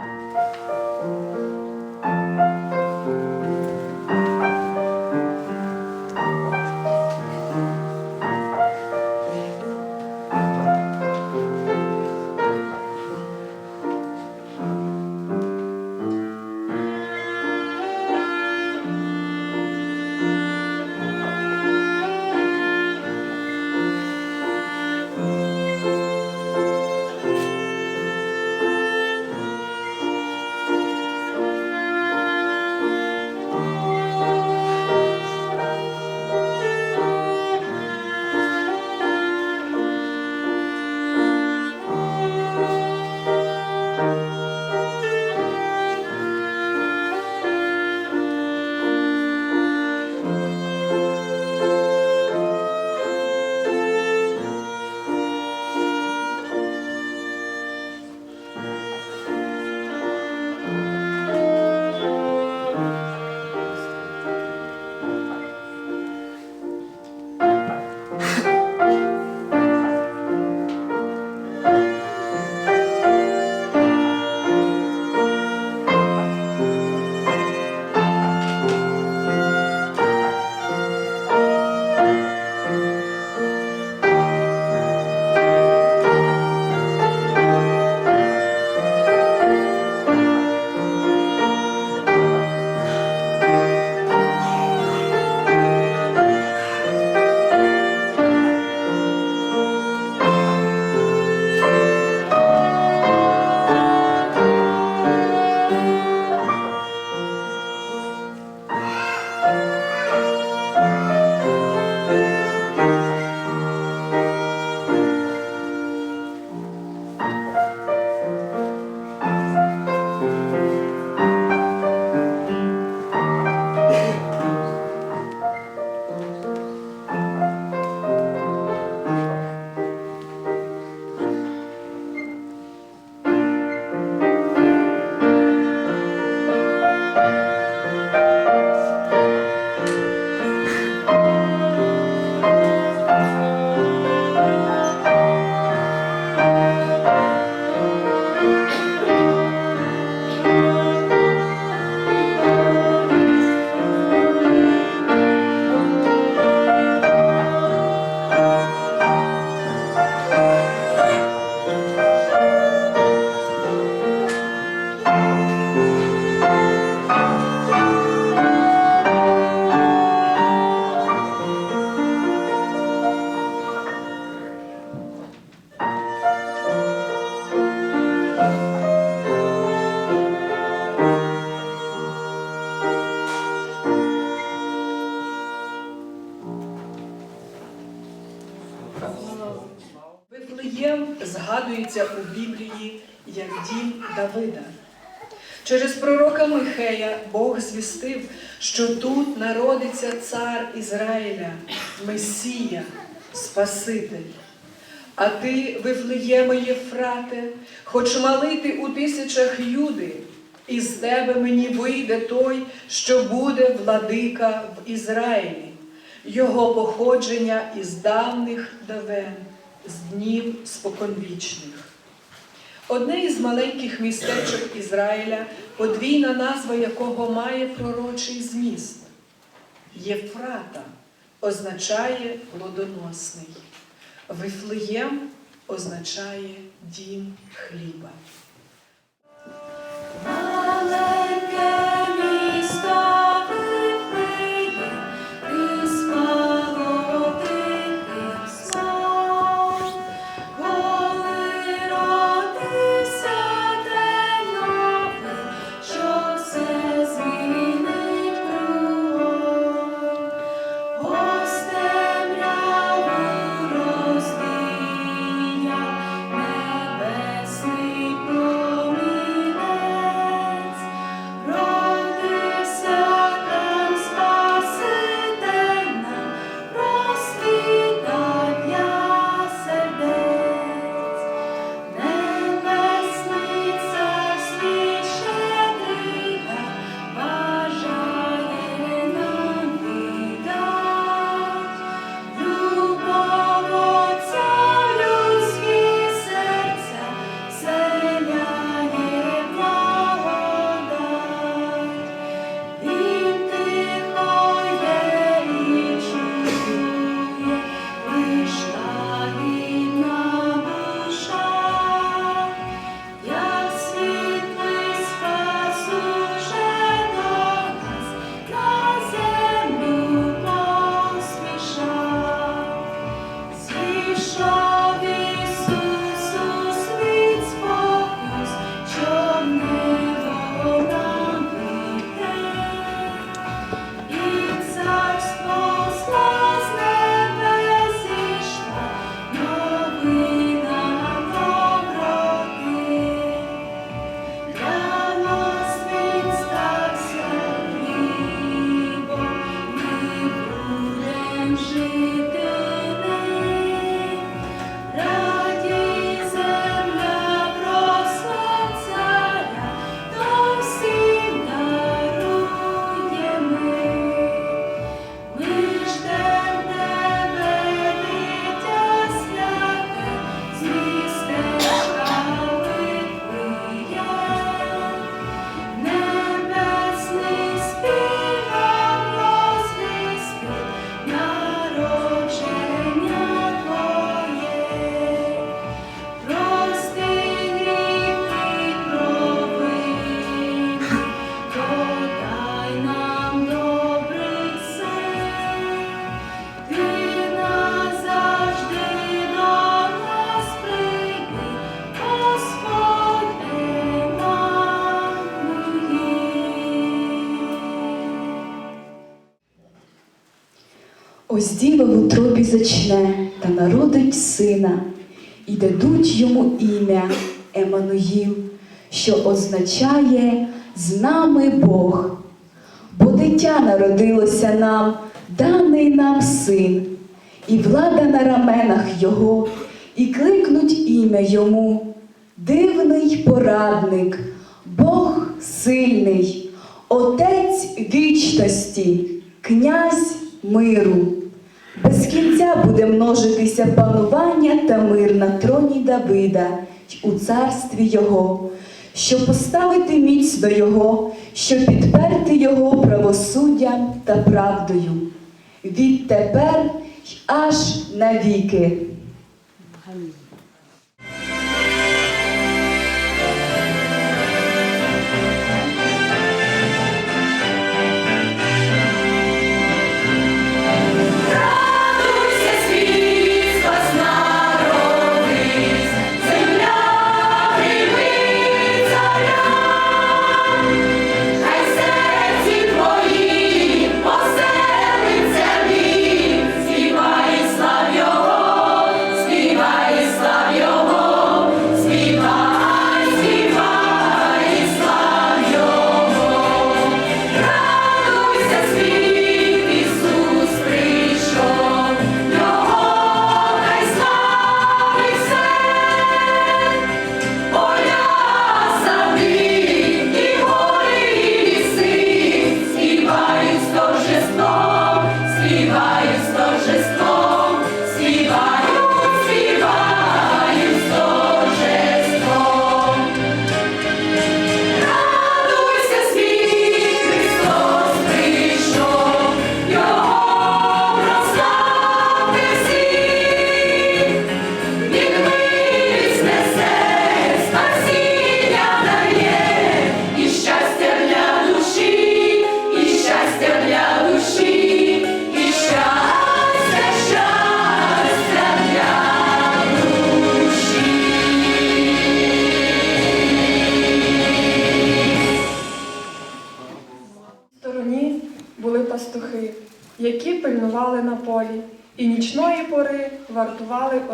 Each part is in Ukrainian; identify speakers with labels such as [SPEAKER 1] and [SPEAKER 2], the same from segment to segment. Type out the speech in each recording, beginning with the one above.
[SPEAKER 1] Вифлеєм народиться цар Ізраїля, Месія, Спаситель. А ти, Вифлеєме Єфрате, хоч малити у тисячах юди, із тебе мені вийде той, що буде владика в Ізраїлі, його походження із давних давен, з днів споконвічних. Одне із маленьких містечок Ізраїля, подвійна назва якого має пророчий зміст. Єфрата означає плодоносний. Вифлеєм означає дім хліба.
[SPEAKER 2] Ось в утробі зачне та народить сина, і дадуть йому ім'я Еммануїл, що означає з нами Бог. Бо дитя народилося нам, даний нам син, і влада на раменах його, і кликнуть ім'я йому. Дивний порадник, Бог сильний, Отець вічності, князь миру. Без кінця буде множитися панування та мир на троні Давида й у царстві Його, щоб поставити міцно Його, щоб підперти Його правосуддям та правдою. Відтепер аж навіки.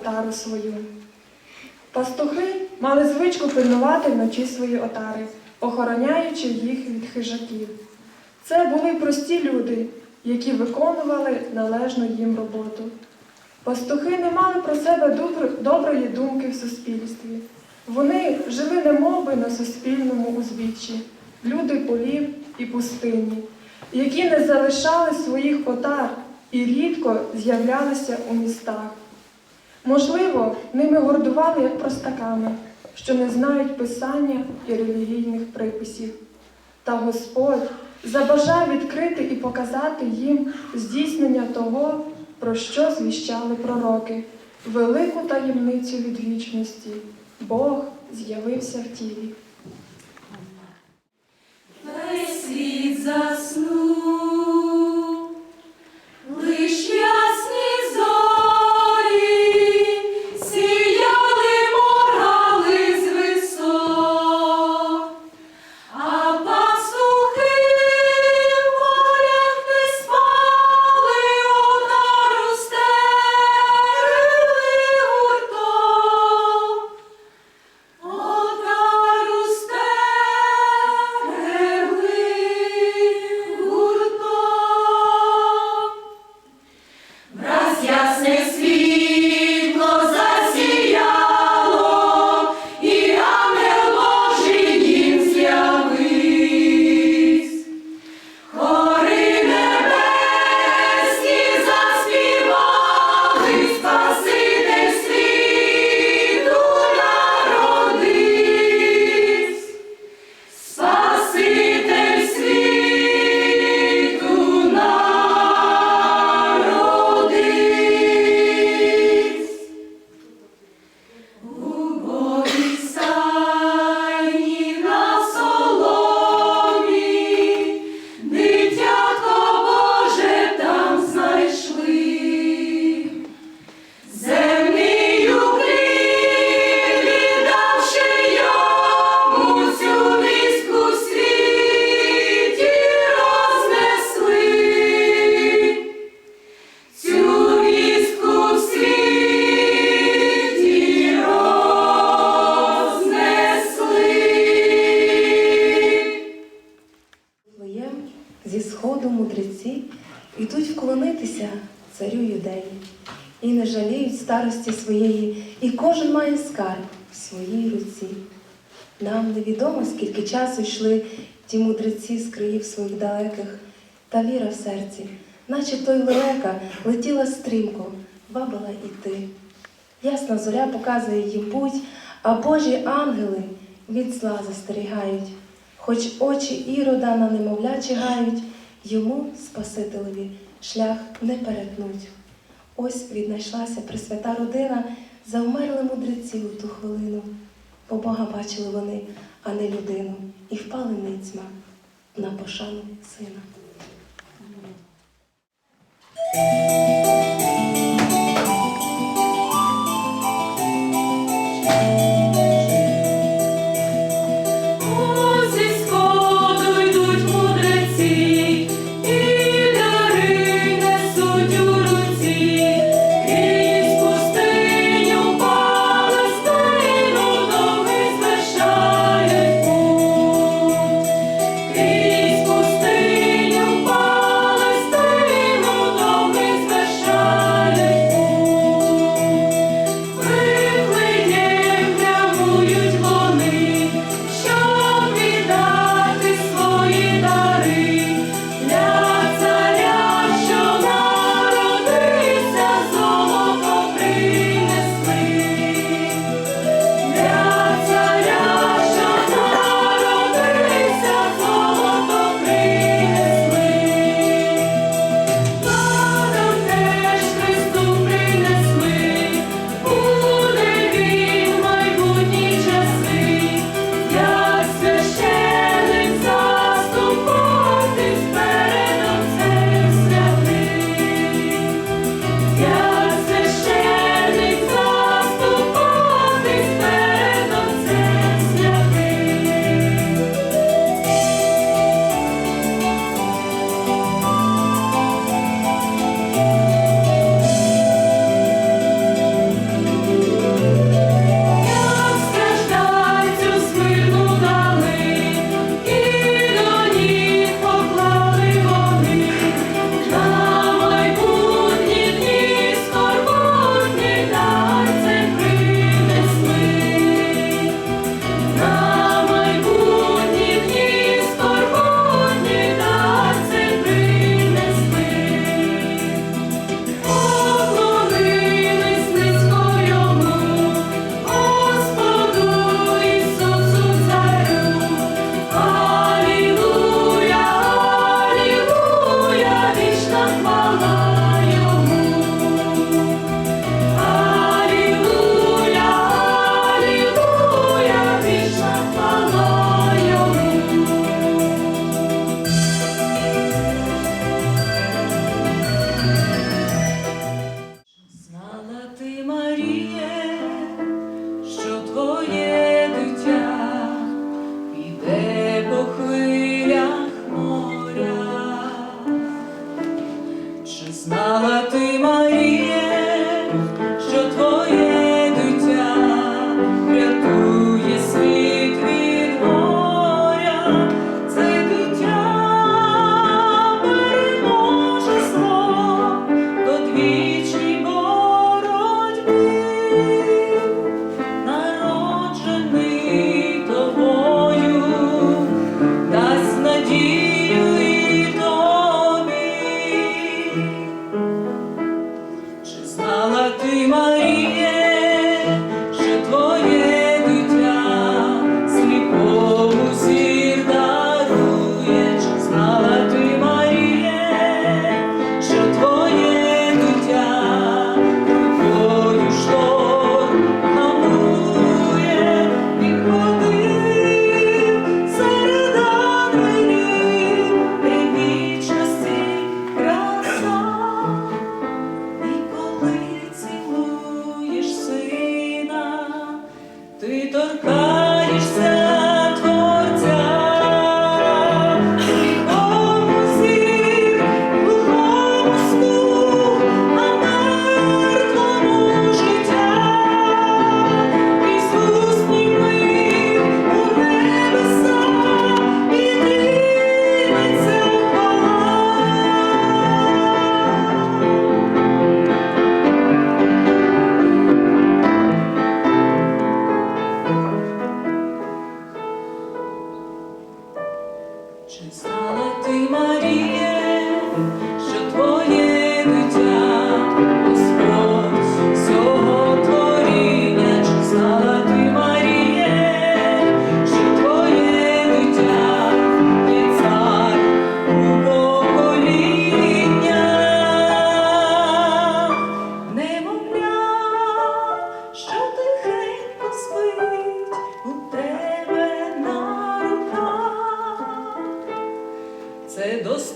[SPEAKER 3] Отару свою. Пастухи мали звичку пильнувати вночі свої отари, охороняючи їх від хижаків. Це були прості люди, які виконували належну їм роботу. Пастухи не мали про себе доброї думки в суспільстві. Вони жили немовби на суспільному узбіччі, люди полів і пустині, які не залишали своїх отар і рідко з'являлися у містах. Можливо, ними гордували як простаками, що не знають писання і релігійних приписів. Та Господь забажав відкрити і показати їм здійснення того, про що звіщали пророки, велику таємницю від вічності. Бог з'явився в тілі.
[SPEAKER 4] Весь світ заснув,
[SPEAKER 2] невідомо, скільки часу йшли ті мудреці з країв своїх далеких, та віра в серці, наче той велика, летіла стрімко, бабила іти. Ясна зоря показує їм путь, а Божі ангели від зла застерігають, хоч очі ірода на немовля чигають, йому, Спасителеві, шлях не перетнуть. Ось віднайшлася пресвята родина, За заумерли мудреці у ту хвилину, бо Бога бачили вони а не людину, і впали ницьма на пошану сина.
[SPEAKER 5] dos